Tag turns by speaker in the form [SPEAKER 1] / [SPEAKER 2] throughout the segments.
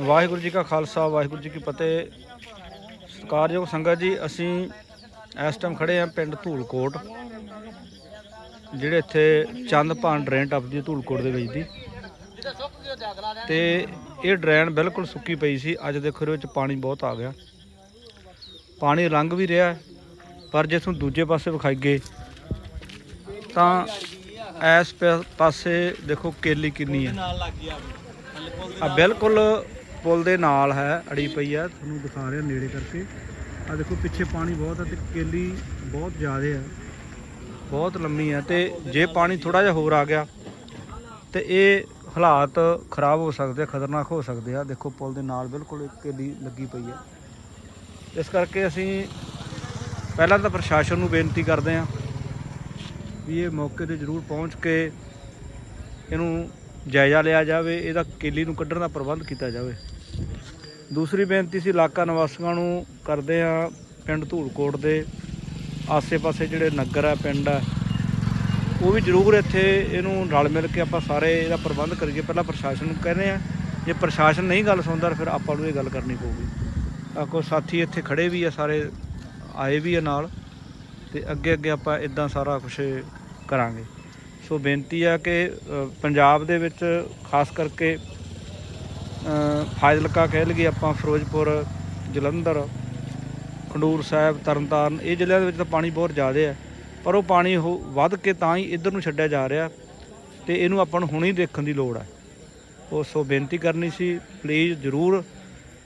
[SPEAKER 1] ਵਾਹਿਗੁਰੂ ਜੀ ਕਾ ਖਾਲਸਾ, ਵਾਹਿਗੁਰੂ ਜੀ ਕੀ ਫਤਿਹ। ਸਤਿਕਾਰਯੋਗ ਸੰਗਤ ਜੀ, ਅਸੀਂ ਇਸ ਟਾਈਮ ਖੜੇ ਆ ਪਿੰਡ ਧੂਲਕੋਟ, ਜਿਹੜੇ ਇੱਥੇ ਚੰਦ ਭਾਨ ਡਰੇਨ ਟੱਪਦੀ ਹੈ ਧੂਲਕੋਟ ਦੇ ਵਿੱਚ ਦੀ। ਤੇ ਇਹ ਡਰੇਨ ਬਿਲਕੁਲ ਸੁੱਕੀ ਪਈ ਸੀ। ਅੱਜ ਦੇਖੋ ਇਹਦੇ ਵਿੱਚ ਪਾਣੀ ਬਹੁਤ ਆ ਗਿਆ। ਪਾਣੀ ਰੰਗ ਵੀ ਰਿਹਾ ਪਰ ਜੇ ਤੁਹਾਨੂੰ ਦੂਜੇ ਪਾਸੇ ਵਿਖਾਈ ਗਏ ਤਾਂ ਇਸ ਪਾ- ਪਾਸੇ ਦੇਖੋ ਕੇਲੀ ਕਿੰਨੀ ਹੈ। ਆ ਬਿਲਕੁਲ ਪੁਲ ਦੇ ਨਾਲ ਹੈ, ਅੜੀ ਪਈ ਆ, ਤੁਹਾਨੂੰ ਦਿਖਾ ਰਿਹਾ ਨੇੜੇ ਕਰਕੇ। ਆ ਦੇਖੋ, ਪਿੱਛੇ ਪਾਣੀ ਬਹੁਤ ਹੈ ਤੇ ਕੇਲੀ ਬਹੁਤ ਜ਼ਿਆਦਾ ਹੈ ਬਹੁਤ ਲੰਮੀ ਹੈ ਤੇ ਜੇ ਪਾਣੀ ਥੋੜਾ ਜਿਹਾ ਹੋਰ ਆ ਗਿਆ ਤੇ ਇਹ ਹਾਲਾਤ ਖਰਾਬ ਹੋ ਸਕਦੇ ਆ, ਖਤਰਨਾਕ ਹੋ ਸਕਦੇ ਆ। ਦੇਖੋ, ਪੁਲ ਦੇ ਨਾਲ ਬਿਲਕੁਲ ਕੇਲੀ ਲੱਗੀ ਪਈ ਹੈ ਇਸ ਕਰਕੇ ਅਸੀਂ ਪਹਿਲਾਂ ਤਾਂ ਪ੍ਰਸ਼ਾਸਨ ਨੂੰ ਬੇਨਤੀ ਕਰਦੇ ਹਾਂ ਵੀ ਇਹ ਮੌਕੇ ਤੇ ਜ਼ਰੂਰ ਪਹੁੰਚ ਕੇ ਇਹਨੂੰ ਜਾਇਜ਼ਾ ਲਿਆ ਜਾਵੇ, ਇਹਦਾ ਕੇਲੀ ਨੂੰ ਕੱਢਣ ਦਾ ਪ੍ਰਬੰਧ ਕੀਤਾ ਜਾਵੇ। ਦੂਸਰੀ ਬੇਨਤੀ ਸੀ, ਇਲਾਕਾ ਨਿਵਾਸੀਆਂ ਨੂੰ ਕਰਦੇ ਆ ਪਿੰਡ ਧੂਲਕੋਟ ਦੇ। ਆਸੇ-ਪਾਸੇ ਜਿਹੜੇ ਨਗਰ ਆ, ਪਿੰਡ ਆ, ਉਹ ਵੀ ਜ਼ਰੂਰ ਇੱਥੇ ਇਹਨੂੰ ਰਲ ਮਿਲ ਕੇ ਆਪਾਂ ਸਾਰੇ ਇਹਦਾ ਪ੍ਰਬੰਧ ਕਰੀਏ। ਪਹਿਲਾਂ ਪ੍ਰਸ਼ਾਸਨ ਨੂੰ ਕਹਿੰਦੇ ਆ ਜੇ ਪ੍ਰਸ਼ਾਸਨ ਨਹੀਂ ਗੱਲ ਸੁਣਦਾ, ਫਿਰ ਆਪਾਂ ਨੂੰ ਇਹ ਗੱਲ ਕਰਨੀ ਪਊਗੀ। ਆ ਕੋ ਸਾਥੀ ਇੱਥੇ ਖੜੇ ਵੀ ਆ, ਸਾਰੇ ਆਏ ਵੀ ਆ ਨਾਲ, ਤੇ ਅੱਗੇ ਅੱਗੇ ਆਪਾਂ ਇਦਾਂ ਸਾਰਾ ਕੁਝ ਕਰਾਂਗੇ। ਸੋ ਬੇਨਤੀ ਆ ਕਿ ਪੰਜਾਬ ਦੇ ਵਿੱਚ ਖਾਸ ਕਰਕੇ ਫਾਜ਼ਿਲਕਾ ਕਹਿ ਲਈਏ ਆਪਾਂ, ਫਿਰੋਜ਼ਪੁਰ, ਜਲੰਧਰ, ਖੰਡੂਰ ਸਾਹਿਬ, ਤਰਨਤਾਰਨ, ਇਹ ਜ਼ਿਲ੍ਹਿਆਂ ਦੇ ਵਿੱਚ ਤਾਂ ਪਾਣੀ ਬਹੁਤ ਜ਼ਿਆਦਾ ਹੈ ਪਰ ਉਹ ਪਾਣੀ ਉਹ ਵੱਧ ਕੇ ਤਾਂ ਹੀ ਇੱਧਰ ਨੂੰ ਛੱਡਿਆ ਜਾ ਰਿਹਾ ਤੇ ਇਹਨੂੰ ਆਪਾਂ ਨੂੰ ਹੁਣੇ ਦੇਖਣ ਦੀ ਲੋੜ ਹੈ ਉਹ ਸੋ ਬੇਨਤੀ ਕਰਨੀ ਸੀ ਪਲੀਜ਼ ਜ਼ਰੂਰ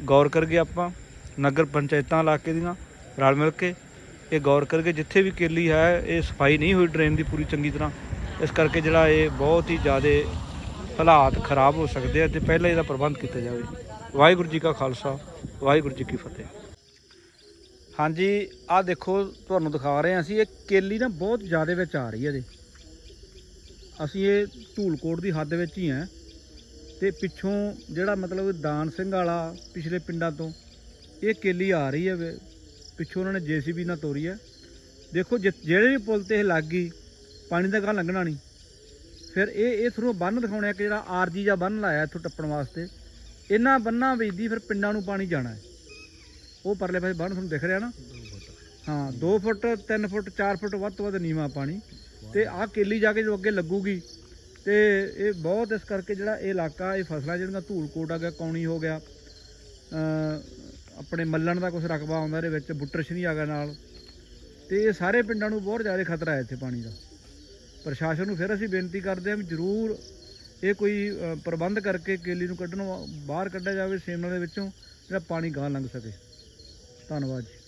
[SPEAKER 1] ਗੌਰ ਕਰਗੇ ਆਪਾਂ, ਨਗਰ ਪੰਚਾਇਤਾਂ ਇਲਾਕੇ ਦੀਆਂ ਰਲ ਮਿਲ ਕੇ, ਇਹ ਗੌਰ ਕਰਕੇ ਜਿੱਥੇ ਵੀ ਕੇਲੀ ਹੈ, ਇਹ ਸਫ਼ਾਈ ਨਹੀਂ ਹੋਈ, ਡਰੇਨ ਦੀ ਪੂਰੀ ਚੰਗੀ ਤਰ੍ਹਾਂ। ਇਸ ਕਰਕੇ ਜਿਹੜਾ ਇਹ ਬਹੁਤ ਹੀ ਜ਼ਿਆਦਾ ਹਾਲਾਤ ਖਰਾਬ ਹੋ ਸਕਦੇ ਆ ਤੇ ਪਹਿਲਾਂ ਇਹਦਾ ਪ੍ਰਬੰਧ ਕੀਤਾ ਜਾਵੇ। ਵਾਹਿਗੁਰੂ ਜੀ ਕਾ ਖਾਲਸਾ, ਵਾਹਿਗੁਰੂ ਜੀ ਕੀ ਫਤਿਹ। ਹਾਂਜੀ, ਆਹ ਦੇਖੋ, ਤੁਹਾਨੂੰ ਦਿਖਾ ਰਹੇ ਹਾਂ ਅਸੀਂ, ਇਹ ਕੇਲੀ ਨਾ ਬਹੁਤ ਜ਼ਿਆਦਾ ਵਿੱਚ ਆ ਰਹੀ ਹੈ ਇਹਦੇ ਅਸੀਂ ਇਹ ਧੂਲਕੋਟ ਦੀ ਹੱਦ ਵਿੱਚ ਹੀ ਆ ਤੇ ਪਿੱਛੋਂ ਜਿਹੜਾ ਮਤਲਬ ਦਾਨ ਸਿੰਘ ਵਾਲਾ ਪਿਛਲੇ ਪਿੰਡਾਂ ਤੋਂ, ਇਹ ਕੇਲੀ ਆ ਰਹੀ ਹੈ। ਪਿੱਛੋਂ ਉਹਨਾਂ ਨੇ ਜੀਸੀਬੀ ਨਾਲ ਤੋਰੀ ਹੈ। ਦੇਖੋ, ਜਿ- ਜਿਹੜੇ ਵੀ ਪੁਲ ਤੇ ਇਹ ਲੱਗ ਗਈ ਪਾਣੀ ਦਾ ਗਾਂ ਲੰਘਣਾ ਨਹੀਂ। ਫਿਰ ਇਹ ਇਹ ਥਰੂ ਬੰਨ ਆ ਕਿ ਜਿਹੜਾ ਆਰਜੀ ਜਾਂ ਬੰਨ ਲਾਇਆ ਇੱਥੋਂ ਟੱਪਣ ਵਾਸਤੇ। ਇਹਨਾਂ ਬੰਨਾਂ ਵੇਚਦੀ ਫਿਰ ਪਿੰਡਾਂ ਨੂੰ ਪਾਣੀ ਜਾਣਾ ਹੈ। ਉਹ ਪਰਲੇ ਪਾਸੇ ਬੰਨ ਤੁਹਾਨੂੰ ਦਿਖ ਰਿਹਾ ਨਾ? ਹਾਂ 2 ਫੁੱਟ 3 ਫੁੱਟ 4 ਫੁੱਟ ਵੱਧ ਤੋਂ ਵੱਧ ਨੀਵਾ ਪਾਣੀ। ਤੇ ਆਹ ਕੇਲੀ ਜਾ ਕੇ ਜੋ ਅੱਗੇ ਲੱਗੂਗੀ, ਤੇ ਇਹ ਬਹੁਤ ਇਸ ਕਰਕੇ ਜਿਹੜਾ ਇਹ ਇਲਾਕਾ, ਇਹ ਫਸਲਾਂ ਜਿਹੜੀਆਂ ਧੂਲਕੋਟ ਆ ਗਿਆ, ਕੌਣੀ ਹੋ ਗਿਆ ਆਪਣੇ ਮੱਲਣ ਦਾ ਕੁਝ ਰਕਬਾ ਆਉਂਦਾ ਇਹਦੇ ਵਿੱਚ, ਬੁੱਟਰ ਸ਼ਨੀ ਆ ਗਿਆ ਨਾਲ। ਤੇ ਇਹ ਸਾਰੇ ਪਿੰਡਾਂ ਨੂੰ ਬਹੁਤ ਜ਼ਿਆਦਾ ਖਤਰਾ ਹੈ ਇੱਥੇ ਪਾਣੀ ਦਾ। ਪ੍ਰਸ਼ਾਸਨ ਨੂੰ ਫਿਰ ਅਸੀਂ ਬੇਨਤੀ ਕਰਦੇ ਹਾਂ ਵੀ ਜ਼ਰੂਰ ਇਹ ਕੋਈ ਪ੍ਰਬੰਧ ਕਰਕੇ ਕੇਲੀ ਨੂੰ ਕੱਢਣ ਬਾਹਰ ਕੱਢਿਆ ਜਾਵੇ ਸੇਮਨਾਂ ਦੇ ਵਿੱਚੋਂ, ਜਿਹੜਾ ਪਾਣੀ ਗਾਂ ਲੰਘ ਸਕੇ। ਧੰਨਵਾਦ ਜੀ।